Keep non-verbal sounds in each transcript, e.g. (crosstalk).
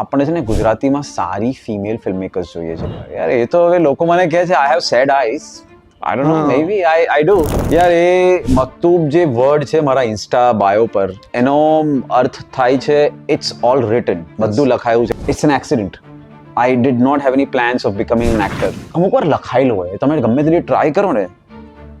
આપણને છે ને ગુજરાતીમાં સારી ફિમેલ ફિલ્મ મેકર્સ જોઈએ છે. યાર એ તો હવે લોકો મને કહે છે I have said ice I don't know maybe I I do યાર એ મકતૂબ જે વર્ડ છે મારા ઇન્સ્ટા બાયો પર એનો અર્થ થાય છે ઇટ્સ ઓલ રિટન બધું લખાયું છે. It's an accident I did not have any plans of becoming an actor અમુક વાર લખાયેલું હોય તમે ગમે તેટલી ટ્રાય કરો ને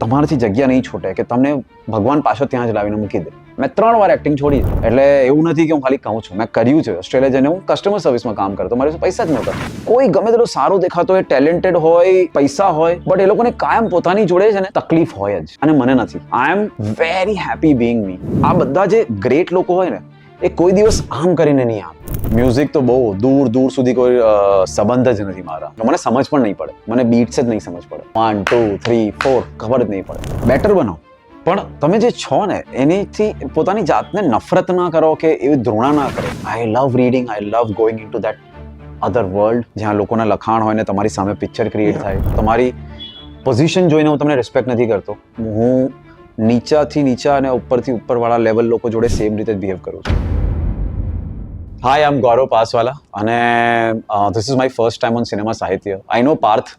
તમારાથી જગ્યા નહીં છૂટે કે તમને ભગવાન પાછો ત્યાં જ લાવીને મૂકી દે. મેં ત્રણ વાર એક્ટિંગ છોડી એટલે એવું નથી કે હું ખાલી કહું છું. મેં કર્યું છે. ઓસ્ટ્રેલિયા જઈને હું કસ્ટમર સર્વિસમાં કામ કરતો. મારે પૈસા જ નહોતા. કોઈ ગમે તેટલો સારો દેખાતો હોય ટેલેન્ટેડ હોય, પૈસા હોય બટ એ લોકોને કાયમ પોતાની જોડે છે ને તકલીફ હોય જ. અને મને નથી. I am very happy being me આ બધા જે ગ્રેટ લોકો હોય ને, એ કોઈ દિવસ આમ કરીને નહીં આવે મ્યુઝિક તો બહુ દૂર દૂર સુધી કોઈ સંબંધ જ નથી મારા. મને સમજ પણ નહીં પડે. મને બીટ્સ જ નહીં સમજ પડે. વન ટુ થ્રી ફોર ખબર જ નહીં પડે. બેટર બનો પણ તમે જે છો ને એનીથી પોતાની જાતને નફરત ના કરો કે એવી ધૃણા ના કરો. I love reading I love going into that other world જ્યાં લોકોના લખાણ હોય ને તમારી સામે પિક્ચર ક્રિએટ થાય. તમારી પોઝિશન જોઈને હું તમને રિસ્પેક્ટ નથી કરતો. હું નીચાથી નીચા અને ઉપરથી ઉપરવાળા લેવલ લોકો જોડે સેમ રીતે જ બિહેવ કરું છું. હાય આમ ગૌરવ પાસવાલા અને this is my first time on cinema Sahitya. I know Parth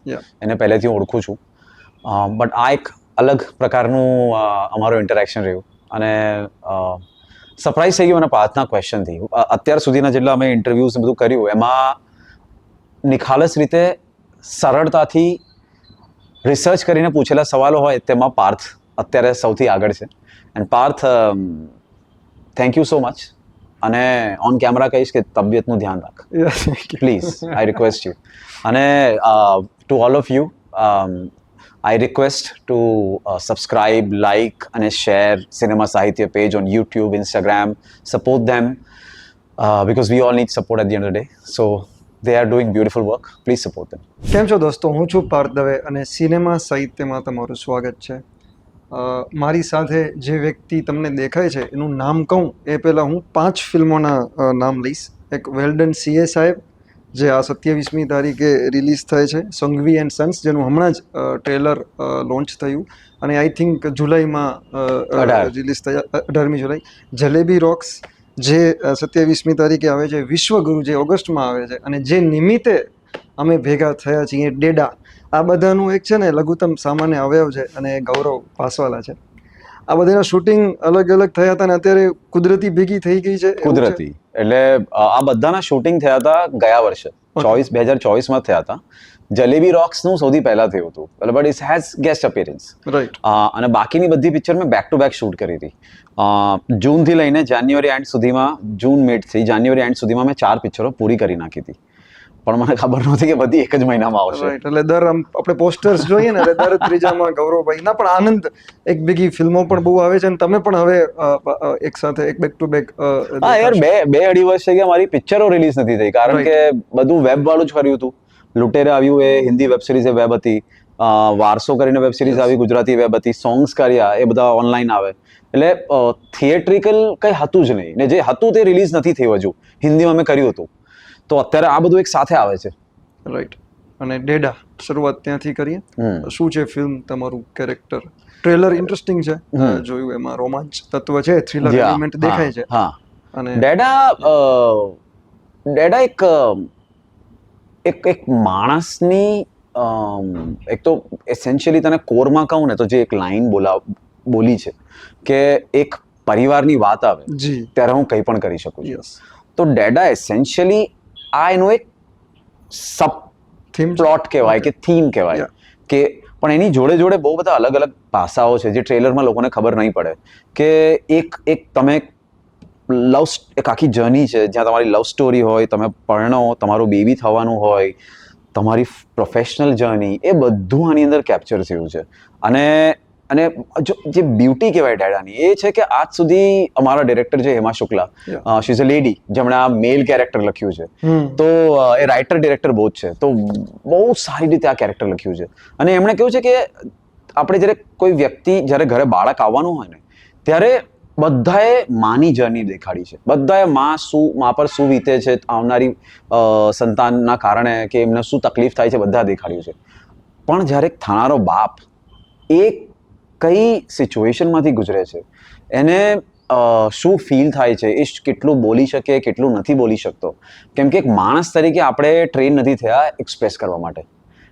એને પહેલેથી હું ઓળખું છું. બટ આ એક અલગ પ્રકારનું અમારું ઇન્ટરેક્શન રહ્યું. અને સરપ્રાઈઝ થઈ ગયું મને પાર્થના ક્વેશ્ચનથી અત્યાર સુધીના જેટલા અમે ઇન્ટરવ્યૂઝ બધું કર્યું એમાં નિખાલસ રીતે સરળતાથી રિસર્ચ કરીને પૂછેલા સવાલો હોય તેમાં પાર્થ અત્યારે સૌથી આગળ છે. And Parth thank you so much અને ઓન કેમેરા કહીશ કે તબિયતનું ધ્યાન રાખ. પ્લીઝ આઈ રિક્વેસ્ટ યુ અને to all of you I request to and like અને share cinema Sahitya page on YouTube Instagram support them because all need support support the end of the day so they are doing beautiful work please support them. કેમ છો દોસ્તો? હું છું પાર્થ દવે અને cinema સાહિત્યમાં તમારું સ્વાગત છે. મારી સાથે જે વ્યક્તિ તમને દેખાય છે, એનું નામ કહું, એ પહેલાં હું પાંચ ફિલ્મોના નામ લઈશ. એક વેલ્ડન સીએ સાહેબ જે આ સત્યાવીસમી તારીખે રિલીઝ થાય છે સંઘવી એન્ડ સન્સ જેનું હમણાં જ ટ્રેલર લોન્ચ થયું. અને આઈ થિંક જુલાઈમાં રિલીઝ થયા અઢારમી જુલાઈ. જલેબી રોક્સ જે સત્યાવીસમી તારીખે આવે છે વિશ્વગુરુ જે ઓગસ્ટમાં આવે છે અને જે નિમિત્તે અમે ભેગા થયા છીએ ડેડા. આ બધાનું એક છે ને લઘુત્તમ સામાન્ય અવયવ છે અને ગૌરવ પાસવાલા છે. આ બધાના શૂટિંગ અલગ અલગ થયા હતા અને અત્યારે કુદરતી ભેગી થઈ ગઈ છે? કુદરતી. એટલે આ બધાના શૂટિંગ થયા હતા ગયા વર્ષે. ચોવીસ બે હજાર ચોવીસમાં થયા હતા. જલેબી રોક્સનું સૌથી પહેલા થયું હતું. એટલે but it has guest appearance અને બાકીની બધી પિક્ચર મેં બેક ટુ બેક શૂટ કરી હતી. જૂનથી લઈને જાન્યુઆરી એન્ડ સુધીમાં જૂન મિડથી જાન્યુઆરી એન્ડ સુધીમાં મેં ચાર પિક્ચરો પૂરી કરી નાખી હતી. પણ મને ખબર નહોતી કે બધી એક જ મહિનામાં આવશે. એટલે દર આપણે પોસ્ટર્સ જોઈએ ને એટલે દર ત્રીજામાં ગૌરવભાઈ ના પણ આનંદ એક બીજી ફિલ્મો પણ બહુ આવે છે અને તમે પણ હવે એક સાથે એક બેક ટુ બેક હા યાર બે બે અઢી વર્ષ છે કે મારી પિક્ચરો રિલીઝ નથી થઈ કારણ કે બધું વેબ વાળું જ કર્યું હતું. લુટેરા આવ્યું એ હિન્દી વેબ સિરીઝ એ વેબ હતી. વારસો કરીને વેબ સિરીઝ આવી ગુજરાતી વેબ હતી સોંગ્સ કર્યા એ બધા ઓનલાઈન આવે. એટલે થિયેટ્રિકલ કંઈ હતું જ નહીં. ને જે હતું તે રિલીઝ નથી થયું હજુ. હિન્દીમાં મેં કર્યું હતું. તો અત્યારે આ બધું એક સાથે આવે છે. રાઈટ અને ડેડા શરૂઆત ત્યાંથી કરીએ. શું છે ફિલ્મ તમારું કેરેક્ટર ટ્રેલર ઇન્ટરેસ્ટિંગ છે. જોયું એમાં રોમાંચ તત્વ છે થ્રિલર એલિમેન્ટ દેખાય છે. હા અને ડેડા ડેડા એક એક એક માણસની એક તો એસેન્શિયલી તને કોરમાં કહું ને તો જે એક લાઈન બોલા બોલી છે કે એક પરિવારની વાત આવે જી. ત્યારે હું કંઈ પણ કરી શકું છું. તો ડેડા એસેન્શિયલી આ એનો એક સબ થીમ પ્લોટ કહેવાય કે થીમ કહેવાય. કે પણ એની જોડે જોડે બહુ બધા અલગ અલગ પાસાઓ છે જે ટ્રેલરમાં લોકોને ખબર નહીં પડે. કે એક એક તમે લવ એક આખી જર્ની છે જ્યાં તમારી લવ સ્ટોરી હોય તમે પરણો તમારું બેબી થવાનું હોય તમારી પ્રોફેશનલ જર્ની એ બધું આની અંદર કેપ્ચર થયું છે. અને અને જો જે બ્યુટી કહેવાય ડાયડાની એ છે કે આજ સુધી અમારા ડિરેક્ટર છે Hema Shukla. She is a lady જેમણે આ મેલ કેરેક્ટર લખ્યું છે. તો એ રાઇટર ડિરેક્ટર બહુ જ છે. તો બહુ સારી રીતે આ કેરેક્ટર લખ્યું છે. અને એમણે કહ્યું છે કે આપણે જ્યારે કોઈ વ્યક્તિ જ્યારે ઘરે બાળક આવવાનું હોય ને ત્યારે બધાએ માની જર્ની દેખાડી છે. બધાએ માં શું મા પર શું વીતે છે આવનારી સંતાનના કારણે કે એમને શું તકલીફ થાય છે બધા દેખાડ્યું છે. પણ જ્યારે એક થનારો બાપ એ કઈ સિચ્યુએશનમાંથી ગુજરે છે? એને શું ફીલ થાય છે? એ કેટલું બોલી શકે કેટલું નથી બોલી શકતો? કેમ કે એક માણસ તરીકે આપણે ટ્રેન નથી થયા એક્સપ્રેસ કરવા માટે.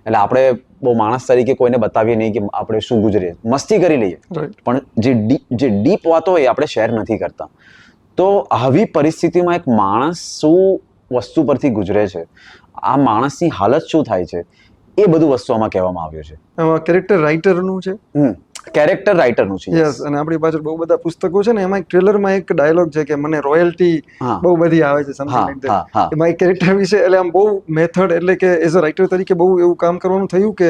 એટલે આપણે બહુ માણસ તરીકે કોઈને બતાવીએ નહીં કે આપણે શું ગુજરીએ. મસ્તી કરી લઈએ. પણ જે ડીપ જે ડીપ વાતો હોય એ આપણે શેર નથી કરતા. તો આવી પરિસ્થિતિમાં એક માણસ શું વસ્તુ પરથી ગુજરે છે? આ માણસની હાલત શું થાય છે? એ બધું વસ્તુ આમાં કહેવામાં આવ્યું છે. આમાં કેરેક્ટર રાઇટરનું છે? કેરેક્ટર રાઇટરનું છે યસ અને આપણી પાછળ બહુ બધા પુસ્તકો છે ને એમાં એક ટ્રેલરમાં એક ડાયલોગ છે કે મને રોયલ્ટી બહુ બધી આવે છે સમથિંગ લાઈક. એમાં એક કેરેક્ટર વિશે એટલે આમ બહુ મેથડ એટલે કે એઝ અ રાઇટર તરીકે બહુ એવું કામ કરવાનું થયું કે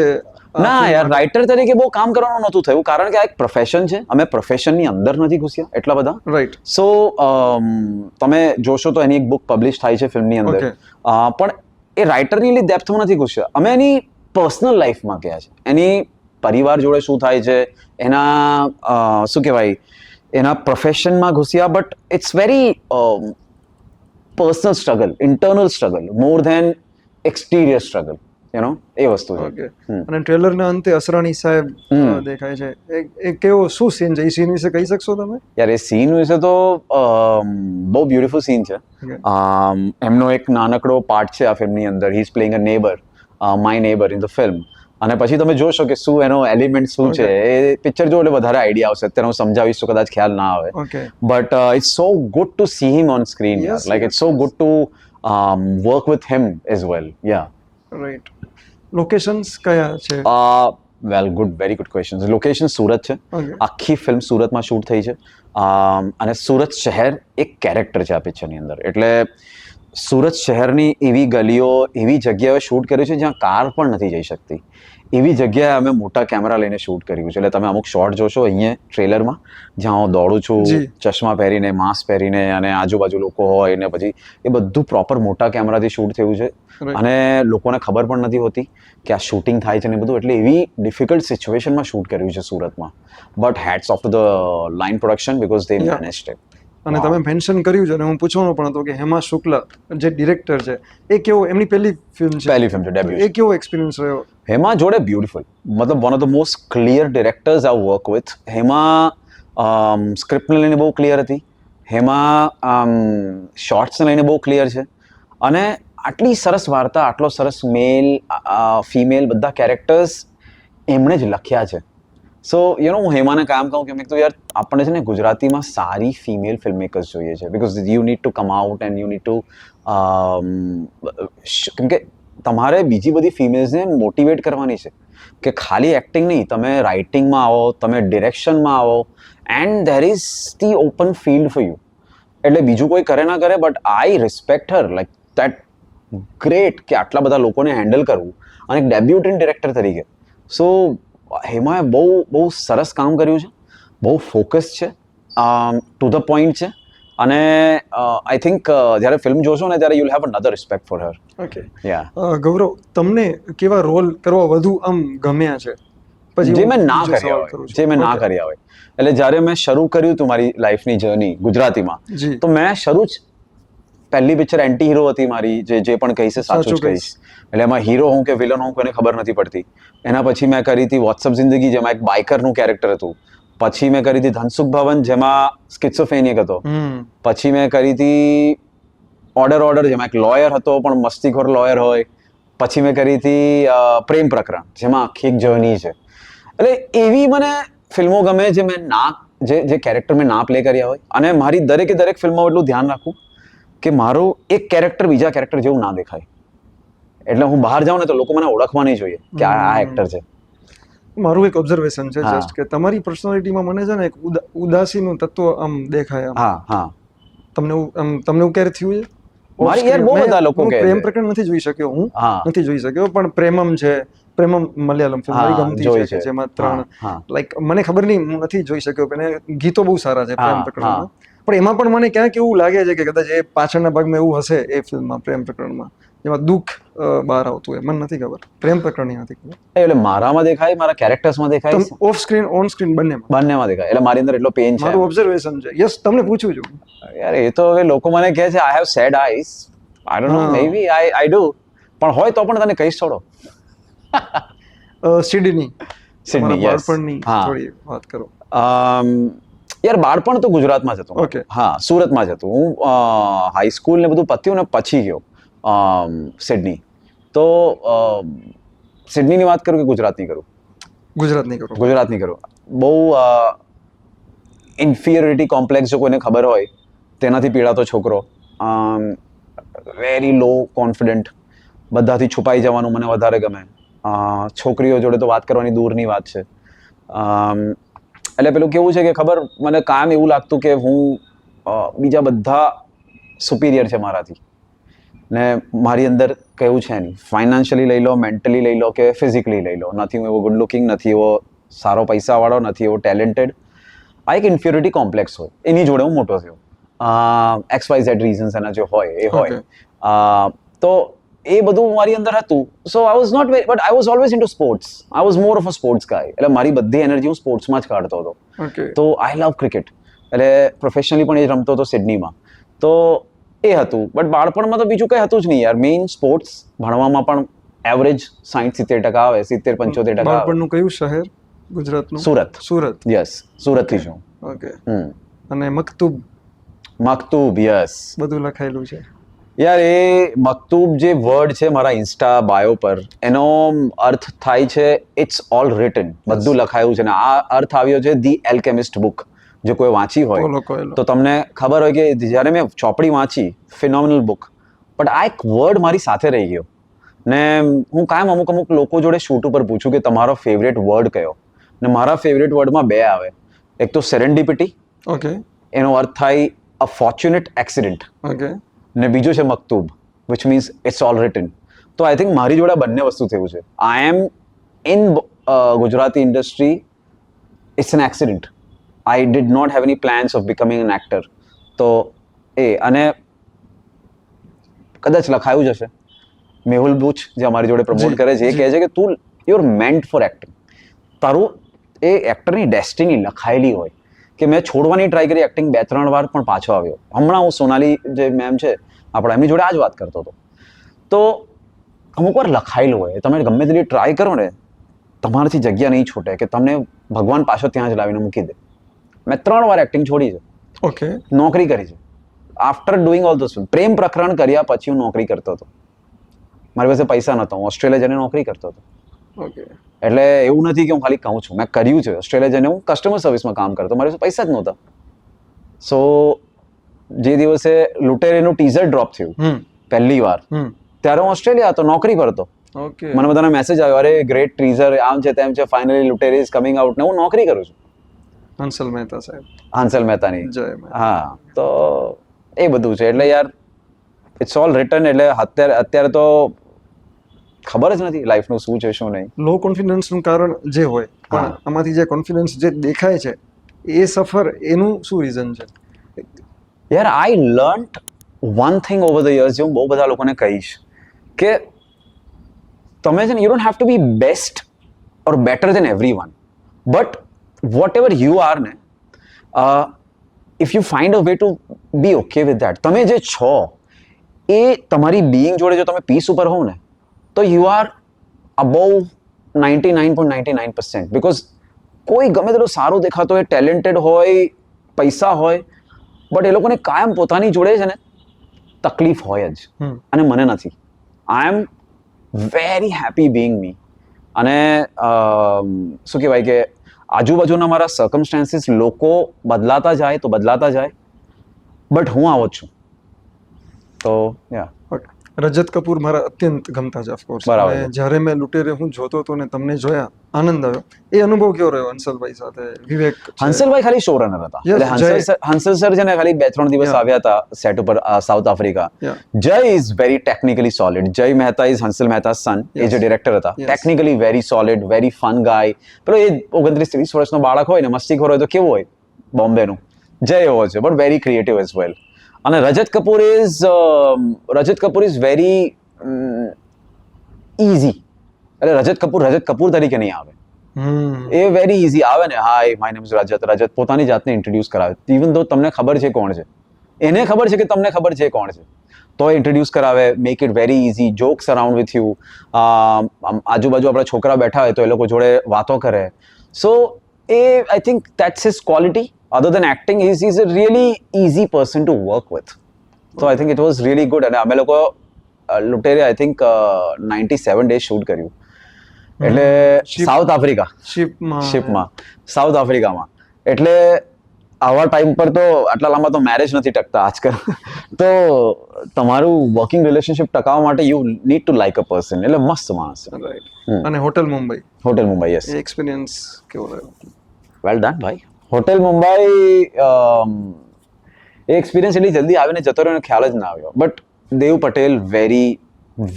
ના યાર રાઇટર તરીકે બહુ કામ કરવાનું નહોતું થયું કારણ કે આ એક પ્રોફેશન છે. અમે પ્રોફેશનની અંદર નથી ઘૂસ્યા એટલા બધા. રાઈટ સો તમે જોશો તો એની એક બુક પબ્લિશ થાય છે ફિલ્મની અંદર. પણ એ રાઇટરની એટલી ડેપ્થમાં નથી ઘૂસ્યા. અમે એની પર્સનલ લાઈફમાં ગયા છે એની પરિવાર જોડે શું થાય છે, એના શું કહેવાય, એના પ્રોફેશનમાં ઘૂસ્યા but it's very personal struggle internal struggle more than exterior struggle you know એ વસ્તુ છે. અને ટ્રેલર ટ્રેલરના અંતે અસરાણી સાહેબ. દેખાય છે. એ કેવો શું સીન છે? એ સીન વિશે કહી શકશો તમે? યાર એ સીન વિશે તો બહુ બ્યુટીફુલ સીન છે. એમનો એક નાનકડો પાર્ટ છે આ ફિલ્મની અંદર. He is playing a neighbour my neighbour in the film અને પછી તમે જોશો કે શું એનો એલિમેન્ટ શું છે. એ પિક્ચર જો એટલે વધારે આઈડિયા આવશે. અત્યારે હું સમજાવીશ તો કદાચ ખ્યાલ ના આવે. But it's so good to see him on screen like. It's so good to work with him as well ya right locations કયા છે? Well good very good question location Surat છે. આખી ફિલ્મ સુરતમાં શૂટ થઈ છે. અને સુરત શહેર એક કેરેક્ટર છે આ પિક્ચરની અંદર. એટલે સુરત શહેરની એવી ગલીઓ એવી જગ્યાએ શૂટ કર્યું છે જ્યાં કાર પણ નથી જઈ શકતી. એવી જગ્યાએ અમે મોટા કેમેરા લઈને શૂટ કર્યું છે. એટલે તમે અમુક શોટ જોશો અહીંયા ટ્રેલરમાં જ્યાં હું દોડું છું ચશ્મા પહેરીને માસ્ક પહેરીને અને આજુબાજુ લોકો હોય ને પછી એ બધું પ્રોપર મોટા કેમેરાથી શૂટ થયું છે. અને લોકોને ખબર પણ નથી હોતી કે આ શૂટિંગ થાય છે ને બધું. એટલે એવી ડિફિકલ્ટ સિચ્યુએશનમાં શૂટ કર્યું છે સુરતમાં. But heads of the line production because they manage it અને તમે મેન્શન કર્યું છે અને હું પૂછવાનો પણ હતો કે હેમા શુક્લા જે ડિરેક્ટર છે એ કેવો એમની પહેલી ફિલ્મ છે? પહેલી ફિલ્મ છે, ડેબ્યુ એ કેવો એક્સપિરિયન્સ રહ્યો? હેમા જોડે બ્યુટીફુલ મતલબ one of the most clear directors I work with Hema સ્ક્રિપ્ટને લઈને બહુ ક્લિયર હતી. હેમા શોર્ટ્સને લઈને બહુ ક્લિયર છે. અને આટલી સરસ વાર્તા આટલો સરસ મેલ ફિમેલ બધા કેરેક્ટર્સ એમણે જ લખ્યા છે. સો યુ નો હું હેમાને કામ કહું કે મેં તો યાર આપણને છે ને ગુજરાતીમાં સારી ફિમેલ ફિલ્મ મેકર્સ જોઈએ છે. Because you need to come out and you need to કેમ કે તમારે બીજી બધી ફિમેલ્સને મોટિવેટ કરવાની છે. કે ખાલી એક્ટિંગ નહીં, તમે રાઇટિંગમાં આવો, તમે ડિરેક્શનમાં આવો and there is the open field for you એટલે બીજું કોઈ કરે ના કરે but I respect her like that great કે આટલા બધા લોકોને હેન્ડલ કરવું. અને એક ડેબ્યુટન્ટ ડિરેક્ટર તરીકે. સો હેમાએ બહુ બહુ સરસ કામ કર્યું છે. બહુ ફોકસ છે. ટુ ધ પોઈન્ટ છે. અને આઈ થિંક જ્યારે ફિલ્મ જોશો ને ત્યારે you have another respect for her okay ya Gaurav તમને કેવા રોલ કરવા વધુ આમ ગમ્યા છે? પછી જે મેં ના કર્યા હોય. જે મેં ના કર્યા હોય. એટલે જ્યારે મેં શરૂ કર્યું હતું મારી લાઈફની જર્ની ગુજરાતીમાં તો મેં શરૂ જ પહેલી પિક્ચર એન્ટી હીરો હતી મારી જે જે પણ કહીશ સાચું જ કહીશ. એટલે એમાં હીરો હું કે વિલન હું કોઈને ખબર નથી પડતી. એના પછી મેં કરી હતી વોટ્સઅપ જિંદગી જેમાં એક બાઇકરનું કેરેક્ટર હતું. પછી મેં કરી હતી ધનસુખ ભવન જેમાં સ્કિટ્સોફેનિક હતો. પછી મેં કરી હતી ઓર્ડર ઓર્ડર જેમાં એક લોયર હતો પણ મસ્તીખોર લોયર હોય. પછી મેં કરી હતી પ્રેમ પ્રકરણ જેમાં આખી એક જર્ની છે. એટલે એવી મને ફિલ્મો ગમે જે મેં ના જે જે કેરેક્ટર મેં ના પ્લે કર્યા હોય. અને મારી દરેકે દરેક ફિલ્મમાં એટલું ધ્યાન રાખું કે મારો એક કેરેક્ટર બીજા કેરેક્ટર જેવું ના દેખાય. એટલે હું બહાર જાઉં ને તો લોકો મને ઓળખવા નહીં જોઈએ કે આ આ એક્ટર છે. મારું એક ઓબ્ઝર્વેશન છે જસ્ટ કે તમારી પર્સનાલિટીમાં મને છે ને એક ઉદાસીનું તત્વ આમ દેખાય હા હા. તમને આમ તમને એવું ક્યારે થયું છે મારી યાર બહુ બધા લોકો કે પ્રેમ. પ્રકરણ નથી જોઈ શક્યો હું નથી જોઈ શક્યો પણ પ્રેમમ છે. પ્રેમમ મલયાલમ ફિલ્મ મારી ગમતી છે જેમાં ત્રણ. લાઈક મને ખબર નહીં હું નથી જોઈ શક્યો પણ ગીતો બહુ સારા છે પ્રેમ પ્રકરણમાં. પણ એમાં પણ મને ક્યાંક એવું લાગે છે કે કદાચ એ પાછળના ભાગમાં એવું હશે એ ફિલ્મમાં પ્રેમ પ્રકરણમાં. જેમાં દુઃખ બહાર આવતું હોય. મને નથી ખબર. પ્રેમ પ્રકરણની નથી ખબર. એટલે મારામાં દેખાય મારા કેરેક્ટર્સમાં દેખાય ઓફ સ્ક્રીન ઓન સ્ક્રીન બંનેમાં. બંનેમાં દેખાય. એટલે મારી અંદર એટલો પેન છે. મારું ઓબ્ઝર્વેશન છે. યસ તમને પૂછું છું. યાર એ તો હવે લોકો મને કહે છે I have said ice I don't know maybe I I do પણ હોય તો પણ તને કહીશ છોડો સિડની. સિડની યસ થોડી વાત કરો. યાર બાળપણ તો ગુજરાતમાં જ હતું ઓકે હા સુરતમાં જ હતું. હું હાઈસ્કૂલ ને બધું પત્યું ને પછી ગયો સિડની તો સિડનીની વાત કરું કે ગુજરાતની કરું? ગુજરાતની કરું. ગુજરાતની કરું. બહુ ઇન્ફિયરિટી કોમ્પ્લેક્સ જો કોઈને ખબર હોય તેનાથી પીડાતો છોકરો વેરી લો કોન્ફિડન્ટ બધાથી છુપાઈ જવાનું મને વધારે ગમે. છોકરીઓ જોડે તો વાત કરવાની દૂરની વાત છે. એટલે પેલું કેવું છે કે ખબર મને કામ એવું લાગતું કે હું બીજા બધા સુપિરિયર છે મારાથી. ને મારી અંદર કહેવું છે નહીં. ફાઇનાન્શિયલી લઈ લો મેન્ટલી લઈ લો કે ફિઝિકલી લઈ લો. નથી હું એવો ગુડ લુકિંગ નથી એવો સારો પૈસાવાળો નથી એવો ટેલેન્ટેડ આ એક ઇન્ફ્યોરિટી કોમ્પ્લેક્સ હોય. એની જોડે હું મોટો થયો. એક્સ વાય ઝેડ રીઝન્સ એના જે હોય એ હોય. તો એ બધું મારી અંદર હતું. So I was not very but I was always into sports I was more of a sports guy એટલે મારી બધી એનર્જી હું સ્પોર્ટ્સમાં જ કાઢતો હતો. તો આઈ લવ ક્રિકેટ એટલે પ્રોફેશનલી પણ એ રમતો હતો સિડનીમાં. તો એ હતું. બટ બાળપણમાં તો બીજું કંઈ હતું જ નહીં યાર. મેઇન સ્પોર્ટ્સ ભણવામાં પણ એવરેજ સાઠ સિત્તેર ટકા આવે સિત્તેર પંચોતેર ટકા બાળપણનું કયું શહેર ગુજરાતનું? સુરત. સુરત. યસ સુરતથી છું ઓકે હમ. અને મકતુબ? મકતુબ યસ બધું લખાયેલું છે. યાર એ મકતૂબ જે વર્ડ છે મારા ઇન્સ્ટા બાયો પર એનો અર્થ થાય છે ઇટ્સ ઓલ રિટન બધું લખાયું છે ને આ અર્થ આવ્યો છે ધી એલ્કેમિસ્ટ બુક જો કોઈ વાંચી હોય તો તમને ખબર હોય કે જ્યારે મેં ચોપડી વાંચી ફિનોમિનલ બુક બટ આ એક વર્ડ મારી સાથે રહી ગયો. ને હું કાયમ અમુક અમુક લોકો જોડે શૂટ ઉપર પૂછું કે તમારો ફેવરેટ વર્ડ કયો? ને મારા ફેવરેટ વર્ડમાં બે આવે. એક તો સેરેન્ડિપિટી ઓકે એનો અર્થ થાય અ ફોર્ચ્યુનેટ એક્સિડન્ટ ઓકે ને બીજું છે મકતૂબ which means it's all written તો આઈ થિંક મારી જોડે બંને વસ્તુ થયું છે. I am in Gujarati industry it's an accident I did not have any plans of becoming an actor તો એ અને કદાચ લખાયું જ હશે. મેહુલ બુચ જે અમારી જોડે પ્રમોટ કરે છે એ કહે છે કે તું યુર મેન્ટ ફોર એક્ટિંગ તારું એ એક્ટરની ડેસ્ટિની લખાયેલી હોય. કે મેં છોડવાની ટ્રાય કરી એક્ટિંગ બે ત્રણ વાર પણ પાછો આવ્યો. હમણાં હું સોનાલી જે મેમ છે આપણા એમની જોડે આ જ વાત કરતો હતો. તો અમુક વાર લખાયેલું હોય તમે ગમે તેટલી ટ્રાય કરો ને તમારાથી જગ્યા નહીં છૂટે કે તમને ભગવાન પાછો ત્યાં જ લાવીને મૂકી દે. મેં ત્રણ વાર એક્ટિંગ છોડી છે. ઓકે નોકરી કરી છે. આફ્ટર ડુઈંગ ઓલ ધોસ પ્રેમ પ્રકરણ કર્યા પછી હું નોકરી કરતો હતો. મારી પાસે પૈસા નહોતો હું ઓસ્ટ્રેલિયા જઈને નોકરી કરતો હતો. એટલે એવું નથી કે હું ખાલી કહું છું. મેં કર્યું છે. ઓસ્ટ્રેલિયા જઈને હું કસ્ટમર સર્વિસમાં કામ કરતો. મારી પાસે પૈસા જ નહોતા. સો જે દિવસે લુટેરીનું ટીઝર ડ્રોપ થયું પહેલી વાર ત્યારે હું ઓસ્ટ્રેલિયા હતો નોકરી કરતો. ઓકે મને બધાના મેસેજ આવ્યો અરે ગ્રેટ ટીઝર આમ છે તેમ છે finally Lootere is coming out ને હું નોકરી કરું છું. હંસલ મહેતા સાહેબ. હંસલ મહેતાની. જય હા તો એ બધું છે. એટલે યાર ઇટ્સ ઓલ રિટર્ન એટલે અત્યારે અત્યારે તો ખબર જ નથી લાઈફનું શું છે શું નહીં લો કોન્ફિડન્સનું કારણ જે હોય પણ. આમાંથી જે કોન્ફિડન્સ જે દેખાય છે એ સફર એનું શું રીઝન છે યાર I learnt one thing over the years જે હું બહુ બધા લોકોને કહીશ કે તમે છે ને you don't have to be best or better than everyone but whatever you are ને if you find a way to be okay with that તમે જે છો એ તમારી બિઈંગ જોડે જો તમે પીસ ઉપર હોવ ને તો you are above ninety nine point ninety nine percent because કોઈ ગમે તેટલો સારો દેખાતો હોય ટેલેન્ટેડ હોય પૈસા હોય બટ એ લોકોને કાયમ પોતાની જોડે છે ને તકલીફ હોય જ. અને મને નથી. I am very happy being me અને શું કહેવાય કે આજુબાજુના મારા સર્કમસ્ટાન્સીસ લોકો બદલાતા જાય તો બદલાતા જાય બટ હું આવો જ છું. તો યા રજત કપૂર મારા અત્યંત ગમતા છે ઓફકોર્સ અને જ્યારે મેં લુટેરે હું જોતો હતો ને તમને જોયા આનંદ આવ્યો. એ અનુભવ કેવો રહ્યો હંસલભાઈ સાથે? વિવેક હંસલભાઈ ખાલી શો રનર હતા એટલે હંસલ સર હંસલ સર છે ને ખાલી બે ત્રણ દિવસ આવ્યા હતા સેટ ઉપર South Africa Jay is very technically solid Jay Mehta is Hansal Mehta son એ જે ડિરેક્ટર હતા. Technically very solid very fun guy પેલો એ ઓગણત્રીસ ત્રીસ વર્ષનો બાળક હોય ને મસ્તીખોર હોય તો કેવું હોય? બોમ્બેનું. જય એવો છે but very creative as well અને Rajat Kapoor is Rajat Kapoor is very easy એટલે રજત કપૂર રજત કપૂર તરીકે નહીં આવે. એ વેરી ઇઝી આવે ને. Hi my name is Rajat. Rajat પોતાની જાતને ઇન્ટ્રોડ્યુસ કરાવે. ઇવન તો તમને ખબર છે કોણ છે. એને ખબર છે કે તમને ખબર છે કોણ છે. તો ઇન્ટ્રોડ્યુસ કરાવે make it very easy jokes around with you આજુબાજુ આપણા છોકરા બેઠા હોય તો એ લોકો જોડે વાતો કરે. So A I think that's his quality other than acting he's, he's a really easy person to work with. So i think it was really good. (laughs) અને અમે લોકો Lootere I think ninety seven days shoot કર્યું એટલે South Africa શિપમાં શિપમાં south આફ્રિકામાં એટલે આવા ટાઈમ પર તો આટલા લાંબા તો મેરેજ નથી ટકતા આજકાલ તો તમારું વર્કિંગ રિલેશનશિપ ટકાવવા માટે you need to like a person એટલે મસ્ત માણસ રાઈટ અને hotel Mumbai. Hotel Mumbai yes experience કેવો રહ્યો? વેલ ડન ભાઈ હોટેલ મુંબઈ એ એક્સપિરિયન્સ એટલી જલ્દી આવીને જતો રહ્યો ખ્યાલ જ ના આવ્યો. But Dev Patel very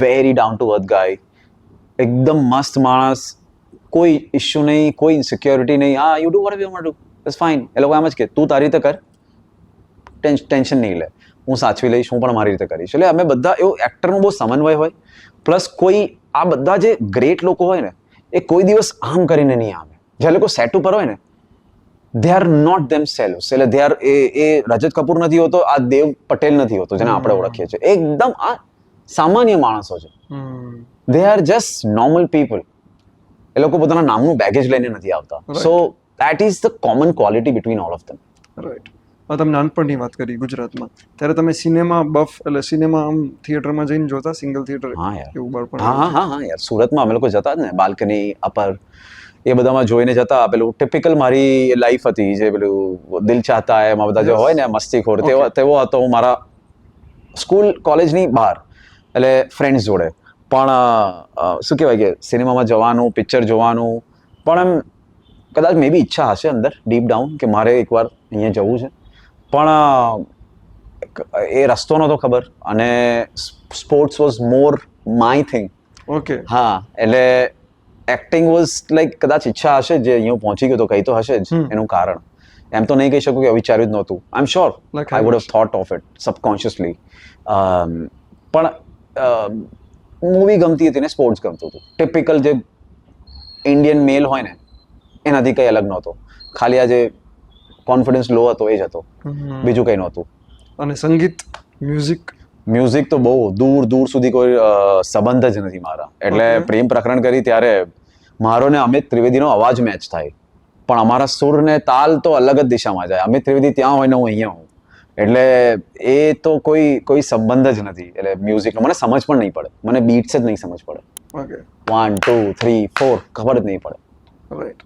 very down to earth guy એકદમ મસ્ત માણસ. કોઈ ઇશ્યુ નહીં, કોઈ ઇન્સિક્યોરિટી નહીં. આ you do what you want it's fine એ લોકો એમ જ કે, તું તારી રીતે કર. ટેન્શન નહીં લે. હું સાચવી લઈશ, હું પણ મારી રીતે કરીશ. એટલે અમે બધા, એવું એક્ટરનો બહુ સમન્વય હોય. પ્લસ કોઈ, આ બધા જે ગ્રેટ લોકો હોય ને, એ કોઈ દિવસ આમ કરીને નહીં આવે. જે લોકો સેટ ઉપર હોય ને they are not themselves એટલે દે આર એ એ રજત કપૂર નથી હોતો આ દેવ પટેલ નથી હોતો જેને આપણે ઓળખીએ છીએ. એકદમ આ સામાન્ય માણસો છે. They are just normal people એ લોકો પોતાના નામનું બેગેજ લઈને નથી આવતા. So that is the common quality between all of them right તમે નાનપણની વાત કરી ગુજરાતમાં. ત્યારે તમે સિનેમા બફ એટલે સિનેમા આમ થિયેટરમાં જઈને જોતા સિંગલ થિયેટર એવું બાળપણ હા હા હા યાર. સુરતમાં અમે લોકો જતા જ ને બાલ્કની અપર. એ બધામાં જોઈને જતા પેલું ટિપિકલ મારી લાઈફ હતી જે પેલું દિલ ચાહતા હે એમાં બધા જે હોય ને મસ્તીખોર તેવો તેવો હતો હું મારા સ્કૂલ કોલેજની બહાર. એટલે ફ્રેન્ડ્સ જોડે. પણ શું કહેવાય કે સિનેમામાં જવાનું પિક્ચર જોવાનું પણ એમ કદાચ મે બી ઈચ્છા હશે અંદર ડીપ ડાઉન કે મારે એકવાર અહીંયા જવું છે. પણ એ રસ્તો નહોતો ખબર અને sports was more my thing okay હા એટલે એક્ટિંગ વોઝ લાઈક કદાચ ઈચ્છા હશે જે અહીંયા પહોંચી ગયો તો કંઈ તો હશે જ એનું કારણ. એમ તો નહીં કહી શકું કે અવિચાર્યું જ નહોતું. I am sure I would have thought of it subconsciously પણ મૂવી ગમતી હતી ને સ્પોર્ટ્સ ગમતું હતું. ટિપિકલ જે ઇન્ડિયન મેલ હોય ને એનાથી કંઈ અલગ નહોતો. ખાલી આ જે કોન્ફિડન્સ લો હતો એ જ હતો. બીજું કંઈ નહોતું. અને સંગીત મ્યુઝિક મ્યુઝિક તો બહુ દૂર દૂર સુધી કોઈ સંબંધ જ નથી મારા. એટલે પ્રેમ પ્રકરણ કરી ત્યારે મારો ને અમિત ત્રિવેદીનો અવાજ મેચ થાય. પણ અમારા સુર ને તાલ તો અલગ જ દિશામાં જાય. અમિત ત્રિવેદી ત્યાં હોય ને હું અહીંયા હું એટલે એ તો કોઈ કોઈ સંબંધ જ નથી. એટલે મ્યુઝિકનો મને સમજ પણ નહીં પડે. મને બીટ્સ જ નહીં સમજ પડે. Okay one two three four ખબર જ નહીં પડે. રાઈટ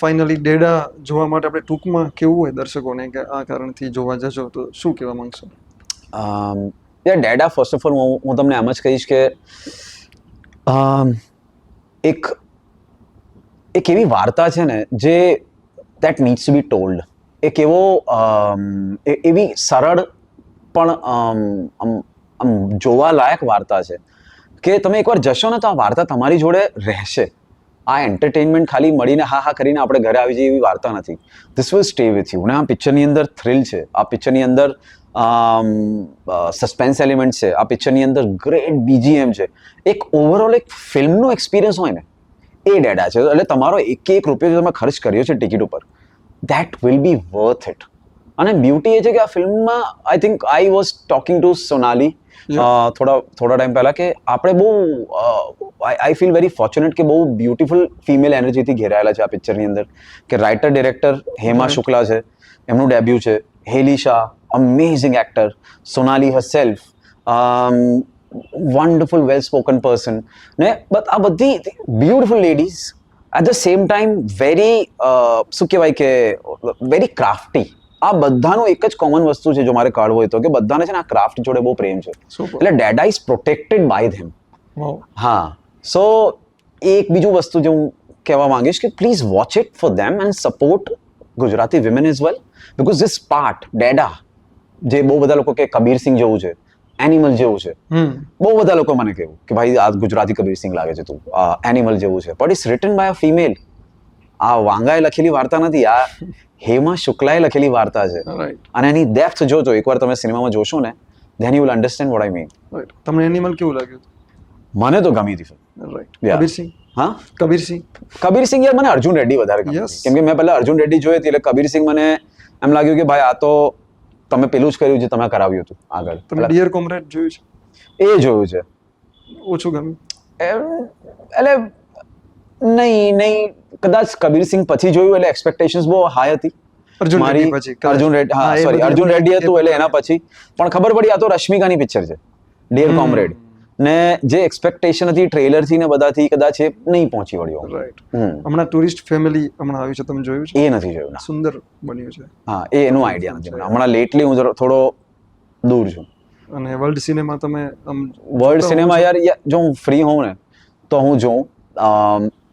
ફાઇનલી ડેડા જોવા માટે આપણે ટૂંકમાં કેવું હોય દર્શકોને? કે આ કારણથી જોવા જશો તો શું કહેવા માંગશો? યાર ડેડા ફર્સ્ટ ઓફ ઓલ હું તમને એમ જ કહીશ કે um, એક એક એવી વાર્તા છે ને જે that needs to be told એક એવો um, એવી સરળ પણ um, આમ જોવાલાયક વાર્તા છે કે તમે એકવાર જશો ને તો આ વાર્તા તમારી જોડે રહેશે. આ એન્ટરટેનમેન્ટ ખાલી મળીને હા હા કરીને આપણે ઘરે આવી જઈએ એવી વાર્તા નથી. This will stay with you અને આ પિક્ચરની અંદર થ્રિલ છે. આ પિક્ચરની અંદર સસ્પેન્સ એલિમેન્ટ છે. આ પિક્ચરની અંદર ગ્રેટ બીજીએમ છે. એક ઓવરઓલ એક ફિલ્મનો એક્સપિરિયન્સ હોય ને એ ડેડા છે. એટલે તમારો એક એક રૂપિયો જે તમે ખર્ચ કર્યો છે ટિકિટ ઉપર. That will be worth it અને બ્યુટી એ છે કે આ ફિલ્મમાં I think I was talking to Sonali થોડા થોડા ટાઈમ પહેલાં કે આપણે બહુ આઈ ફીલ વેરી ફોર્ચ્યુનેટ કે બહુ બ્યુટીફુલ ફિમેલ એનર્જીથી ઘેરાયેલા છે આ પિક્ચરની અંદર. કે રાઇટર ડિરેક્ટર હેમા શુક્લા છે. એમનું ડેબ્યુ છે Heli Shah amazing actor Sonali herself self wonderful well spoken person ને બટ આ બધી beautiful ladies at the same time very શું કહેવાય કે વેરી ક્રાફ્ટી આ બધાનું એક જ કોમન વસ્તુ છે જો મારે કાઢવું હોય તો કે બધાને છે ને આ ક્રાફ્ટ જોડે બહુ પ્રેમ છે. એટલે Deda is protected by them હા. સો એક બીજું વસ્તુ જે હું કહેવા માંગીશ કે please watch it for them and support Gujarati women as well because this part Deda જે બહુ બધા લોકો કે કબીર સિંહ જેવું છે એનિમલ જેવું છે બહુ બધા લોકો મને કહેવું કે ભાઈ આ ગુજરાતી કબીર સિંહ લાગે છે તું એનિમલ જેવું છે. But it's written by a female આ વાંગાએ લખેલી વાર્તા નથી આ હેમા શુક્લાએ લખેલી વાર્તા છે. અને એની ડેપ્થ જોજો એકવાર તમે સિનેમામાં જોશો ને then you will understand what I mean તમને એનિમલ કેવું લાગ્યું? મને તો ગમી હતી film. રાઈટ કબીરસિંહ હા? કબીરસિંહ કબીર સિંહ યાર મને અર્જુન રેડ્ડી વધારે ગમે. કેમ કે મેં પહેલા અર્જુન રેડ્ડી જોઈ હતી એટલે કબીર સિંહ મને એમ લાગ્યું કે ભાઈ આ તો તમે પેલું જ કર્યું જે તમે કરાવ્યું હતું આગળ. તમે ડિયર કોમરેડ જોયું છે? એ જોયું છે. ઓછું ગમ્યું એમ, એટલે નહીં નહીં. કદાચ કબીર સિંહ પછી જોયું એટલે એક્સપેક્ટેશન્સ બહુ હાઈ હતી. અર્જુન રેડ્ડી પછી અર્જુન રેડ્ડી હા, સોરી અર્જુન રેડ્ડી હતું એટલે એના પછી. પણ ખબર પડી આ તો રશ્મિકાની પિક્ચર છે. ડિયર. કોમરેડ ને જે એક્સપેક્ટેશન હતી ટ્રેલરથી ને બધાથી કદાચ એ નહીં પહોંચી વળ્યો. Right hmm. હમણાં ટુરિસ્ટ ફેમિલી હમણાં આવ્યું છે તમે જોયું છે? એ નથી જોયું સુંદર બન્યું છે. હા એ એનું આઈડિયા નથી હમણાં લેટલી હું થોડો દૂર છું. અને વર્લ્ડ સિનેમા તમે વર્લ્ડ સિનેમા યાર જો હું ફ્રી હોઉં ને તો હું જોઉં.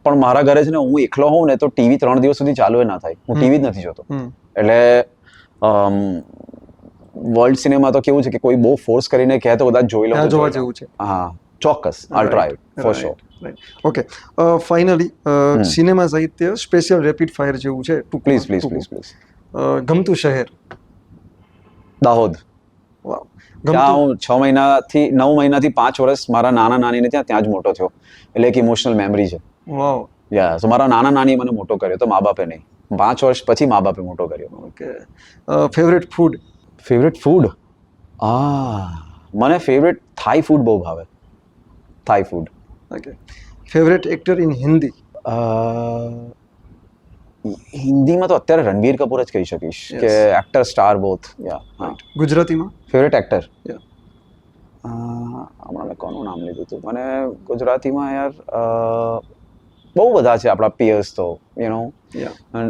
પણ મારા ઘરે છે ને હું એકલો હોઉં ને તો ટીવી ત્રણ દિવસ સુધી ચાલુ ના થાય. હું ટીવી જ નથી જોતો. એટલે વર્લ્ડ સિનેમા તો કેવું છે કે કોઈ બહુ ફોર્સ કરીને કહે તો બધા જોઈ લો જોવા જેવું છે. હા ચોક્કસ. I'll try for sure okay finally cinema સાહિત્ય સ્પેશિયલ રેપિડ ફાયર જેવું છે too please please please please ગમતું શહેર? દાહોદ. ત્યાં હું છ મહિનાથી નવ મહિનાથી પાંચ વર્ષ મારા નાના નાનીને ત્યાં ત્યાં જ મોટો થયો. એટલે એક ઇમોશનલ મેમરી છે. યા સો મારા નાના નાની મને મોટો કર્યો તો મા બાપે નહીં. પાંચ વર્ષ પછી મા બાપે મોટો કર્યો. Okay favourite food favourite food આ મને ફેવરેટ થાઈ ફૂડ બહુ ભાવે. Thai food okay favourite actor in Hindi હિન્દીમાં તો અત્યારે રણબીર કપૂર જ કહી શકીશ કે એક્ટર સ્ટાર બોથ યા ગુજરાતીમાં? Favourite actor Yeah. હમણાં મેં કોનું નામ લીધું હતું? મને ગુજરાતીમાં યાર બહુ બધા છે આપણા પિયર્સ તો you know yeah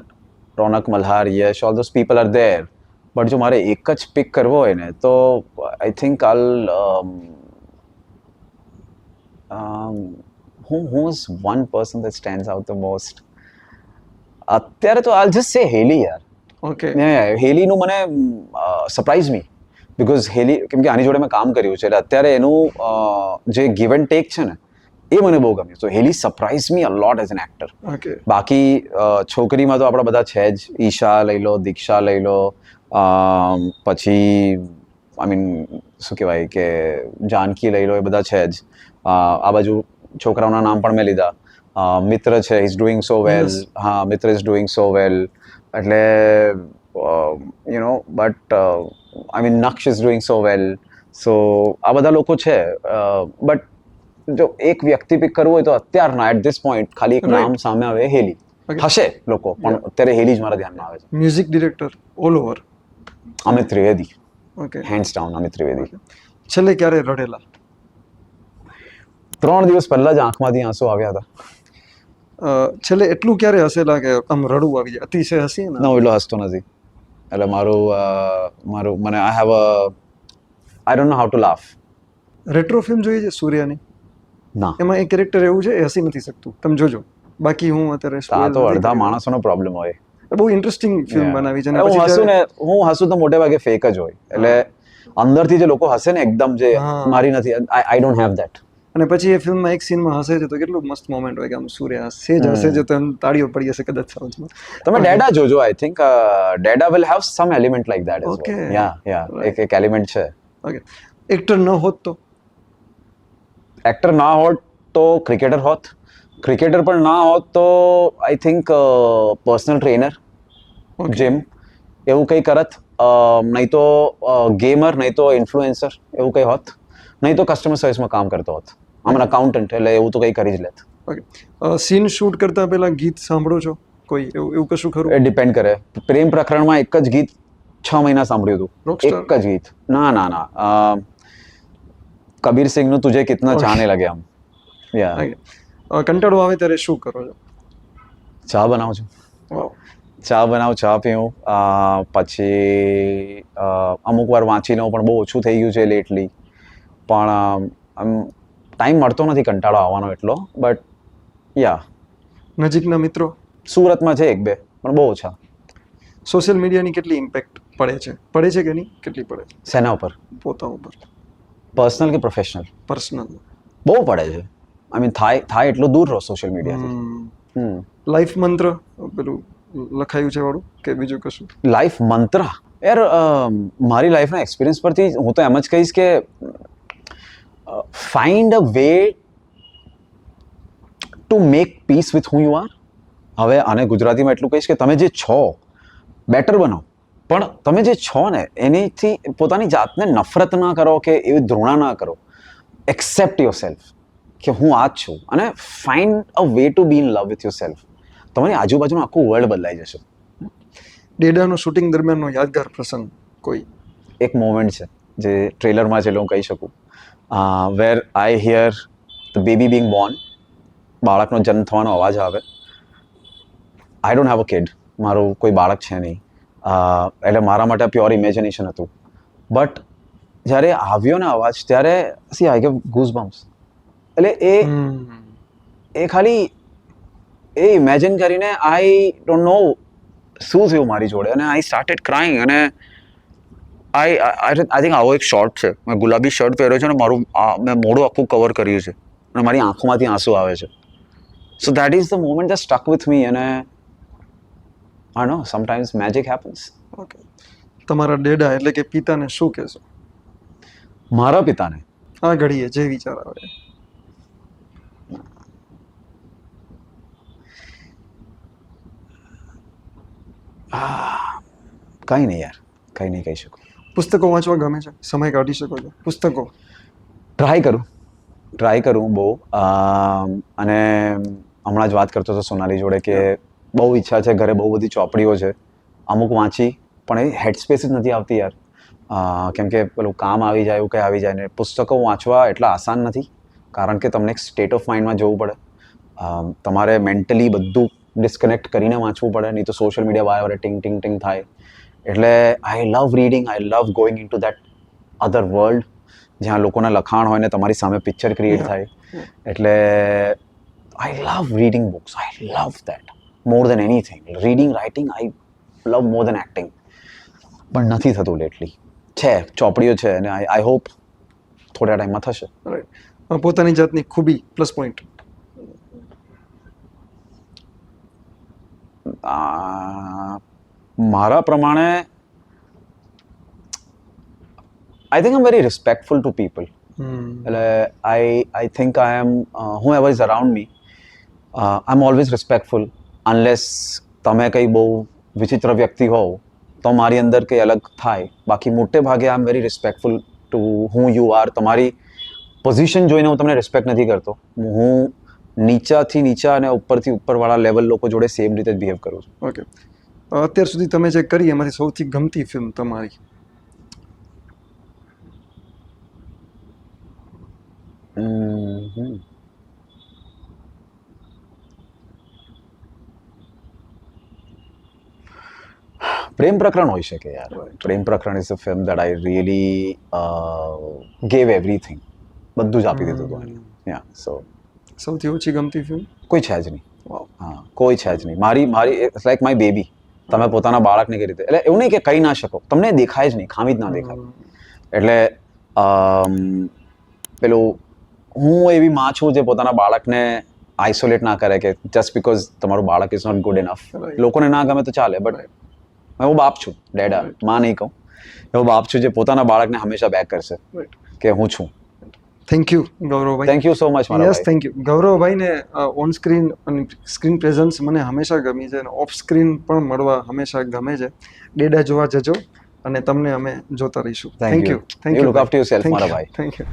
Raunak Malhar Yash all those people are there but જો મારે એક જ પિક કરવો હોય ને તો આઈ think I'll who who is one person that stand out the most અત્યારે તો આલ જસ્ટ સે હેલી યાર. ઓકે હેલીનું મને સરપ્રાઇઝ મી બિકોઝ હેલી કેમ કે આની જોડે મેં કામ કર્યું છે એટલે અત્યારે એનું જે ગિવ એન્ડ ટેક છે ને એ મને બહુ ગમ્યું. So Heli surprise me a lot as an actor okay બાકી છોકરીમાં તો આપણા બધા છે જ. ઈશા લઈ લો દીક્ષા લઈ લો પછી આઈ મીન શું કહેવાય કે જાનકી લઈ લો એ બધા છે જ. આ બાજુ છોકરાઓના નામ પણ મેં લીધા. મિત્ર છે ઇઝ ડુઈંગ સો વેલ હા મિત્ર ઇઝ ડુઈંગ સો વેલ એટલે you know but I mean Naksh is doing so well so આ બધા લોકો છે. બટ જો એક વ્યક્તિ પિક કરવું હોય તો અત્યારના એટ ધીસ પોઈન્ટ ખાલી એક નામ સામે આવે હેલી હશે લોકો પણ અત્યારે હેલી જ મારા ધ્યાનમાં આવે છે. Music director all over Amit Trivedi. Okay hands down Amit Trivedi. છેલ્લે ક્યારે રડેલા? ત્રણ દિવસ પહેલા જ આંખમાંથી આંસુ આવ્યા હતા. છેલ્લે એટલું ક્યારે હસેલા કે આમ રડવું આવી જાય? અતિશય હસી ને? એટલો હસતો નથી. એટલે મારું મારું મને I have a I don't know how to laugh retro film જોઈએ છે સૂર્યાની? ના. એમાં એક કેરેક્ટર એવું છે એ હસી નથી શકતું. તમે જોજો. બાકી હું અત્યારે આ તો અડધા માણસોનો પ્રોબ્લેમ હોય. બહુ ઇન્ટરેસ્ટિંગ ફિલ્મ બનાવી છે હું હસું ને હું હસું તો મોટે ભાગે ફેક જ હોય. એટલે અંદરથી જે લોકો હસે ને એકદમ જે. મારી નથી આઈ ડોન્ટ હેવ ધેટ અને પછી એ ફિલ્મમાં એક સીનમાં હસે છે તો કેટલું મસ્ત મોમેન્ટ હોય કે આમ સૂર્ય હસે જ હસે છે તો એમ તાળીઓ પડી હશે કદાચ સાઉન્ડમાં તમે ડેડા જોજો I think Deda will have some element like that okay. Yeah yeah એક એક એલિમેન્ટ છે. ઓકે એક્ટર ન હોત તો? એક્ટર ના હોત તો ક્રિકેટર હોત? ક્રિકેટર પણ ના હોત તો I think personal trainer. Gym એવું કંઈ કરત. નહીં તો ગેમર નહીં તો ઇન્ફ્લુએન્સર એવું કંઈ હોત. નહીં તો કસ્ટમર સર્વિસમાં કામ કરતો હોત. આમ અકાઉન્ટન્ટ એટલે એવું તો કંઈ કરી જ લેત. ઓકે સીન શૂટ કરતા પહેલાં ગીત સાંભળો છો? કોઈ એવું એવું કશું ખરું? એ ડિપેન્ડ કરે. પ્રેમ પ્રકરણમાં એક જ ગીત છ મહિના સાંભળ્યું હતું. એક જ ગીત. ના ના ના. અ, કબીર સિંહનું તુજે કિતના. ચાને લગે આમ. યા કંટાળો આવે ત્યારે શું કરો છો? ચા બનાવું છું. ચા બનાવું ચા પીવું. પછી અમુક વાર વાંચી લઉં પણ બહુ ઓછું થઈ ગયું છે લેટલી પણ આમ ટાઈમ મળતો નથી કંટાળો આવવાનો એટલો. બટ યા નજીકના મિત્રો? સુરતમાં છે એક બે પણ બહુ ઓછા. સોશિયલ મીડિયાની કેટલી ઇમ્પેક્ટ પડે છે? પડે છે કે નહીં? કેટલી પડે છે? શેના ઉપર. પોતા ઉપર. પર્સનલ કે પ્રોફેશનલ પર્સનલ બહુ પડે છે. આઈ મીન થાય થાય એટલું દૂર રહો સોશિયલ મીડિયાથી લાઈફ મંત્ર પેલું લખાયું છે વાળું કે બીજું કશું? લાઈફ મંત્ર? યાર મારી લાઈફના એક્સપિરિયન્સ પરથી હું તો એમ જ કહીશ કે find a way to make peace with who you are હવે આને ગુજરાતીમાં એટલું કહીશ કે તમે જે છો બેટર બનો. પણ તમે જે છો ને એનીથી પોતાની જાતને નફરત ના કરો કે એવી ધૃણા ના કરો. એક્સેપ્ટ યોર સેલ્ફ કે હું આ જ છું. અને find a way to be in love with yourself તમારી આજુબાજુનું આખું વર્લ્ડ બદલાઈ જશે. ડેડાનું શૂટિંગ દરમિયાનનો યાદગાર પ્રસંગ કોઈ? એક મોમેન્ટ છે જે ટ્રેલરમાં છે હું કહી શકું. Where I hear the baby being born બાળકનો જન્મ થવાનો અવાજ આવે. I don't have a kid મારું કોઈ બાળક છે નહીં. એટલે મારા માટે પ્યોર ઇમેજિનેશન હતું. બટ જ્યારે આવ્યો ને અવાજ ત્યારે સી આઈ ગેવ ગૂઝ બમ્સ એટલે એ એ ખાલી એ ઇમેજિન કરીને આઈ ડોન્ટ નો શું થયું મારી જોડે. અને આઈ સ્ટાર્ટેડ ક્રાઇંગ અને આઈ આઈ થિંક આવો એક શોર્ટ છે. મેં ગુલાબી શર્ટ પહેર્યો છે અને મારું મેં મોઢું આખું કવર કર્યું છે. અને મારી આંખોમાંથી આંસુ આવે છે. So that is the moment the stuck with me અને I know sometimes magic happens okay તમારા ડેડા એટલે કે પિતાને શું કહેશો? મારા પિતાને? આ ઘડીએ જે વિચાર આવે. કંઈ નહીં યાર કંઈ નહીં કહી શકું. પુસ્તકો વાંચવા ગમે છે? સમય કાઢી શકો છો? પુસ્તકો? ટ્રાય કરું. ટ્રાય કરું બહુ. અને હમણાં જ વાત કરતો હતો સોનાલી જોડે કે બહુ ઈચ્છા છે ઘરે બહુ બધી ચોપડીઓ છે. અમુક વાંચી પણ એ હેડ સ્પેસ જ નથી આવતી યાર. કેમ કે પેલું કામ આવી જાય એવું કંઈ આવી જાય ને પુસ્તકો વાંચવા એટલા આસાન નથી કારણ કે તમને એક સ્ટેટ ઓફ માઇન્ડમાં જવું પડે. તમારે મેન્ટલી બધું ડિસ્કનેક્ટ કરીને વાંચવું પડે નહીં તો સોશિયલ મીડિયા વાય ટિંગ ટિંગ ટિંગ થાય. એટલે I love reading I love going into that other world જ્યાં લોકોના લખાણ હોય ને તમારી સામે પિક્ચર ક્રિએટ થાય. એટલે I love reading books I love that more than anything reading writing I love more than acting પણ નથી થતું લેટલી છે ચોપડીઓ છે અને આઈ આઈ હોપ થોડા ટાઈમમાં થશે. પોતાની જાતની ખૂબી પ્લસ પોઈન્ટ મારા પ્રમાણે I think am very respectful to people એટલે I I think I am whoever is around me I am always respectful unless તમે કંઈ બહુ વિચિત્ર વ્યક્તિ હોવ તો મારી અંદર કંઈ અલગ થાય બાકી મોટે ભાગે I am very respectful to who you are તમારી પોઝિશન જોઈને હું તમને રિસ્પેક્ટ નથી કરતો હું નીચાથી નીચા અને ઉપરથી ઉપરવાળા લેવલ લોકો જોડે સેમ રીતે જ બિહેવ કરું છું. ઓકે અત્યાર સુધી તમે જે કરી એમાંથી સૌથી ગમતી ફિલ્મ તમારી? પ્રેમ પ્રકરણ હોઈ શકે યાર. Prem Prakaran is a film that I really gave everything બધું જ આપી દીધું હતું યા સો સૌથી ઓછી ગમતી ફિલ્મ કોઈ છે જ નહીં. હા કોઈ છે જ નહીં. મારી મારી ઇટ્સ લાઈક માય બેબી તમે પોતાના બાળકને કઈ રીતે એટલે એવું નહીં કે કહી ના શકો. તમને દેખાય જ નહીં. ખામી જ ના દેખાય. એટલે પેલું હું એવી માં છું જે પોતાના બાળકને આઇસોલેટ ના કરે કે જસ્ટ બિકોઝ તમારું બાળક ઇઝ નોટ ગુડ ઇનફ. લોકોને ના ગમે તો ચાલે બટ હું બાપ છું ડેડા માં નહીં કહું. એવો બાપ છું જે પોતાના બાળકને હંમેશા બેક કરશે. કે હું છું. Thank you Gauravbhai thank you so much મારા યસ થેન્ક યુ ગૌરવભાઈને ઓન સ્ક્રીન અને સ્ક્રીન પ્રેઝન્સ મને હંમેશા ગમી છે અને ઓફ સ્ક્રીન પણ મળવા હંમેશા ગમે છે. ડેડા જોવા જજો અને તમને અમે જોતા રહીશું. Thank thank you look after yourself, મારા ભાઈ. Thank you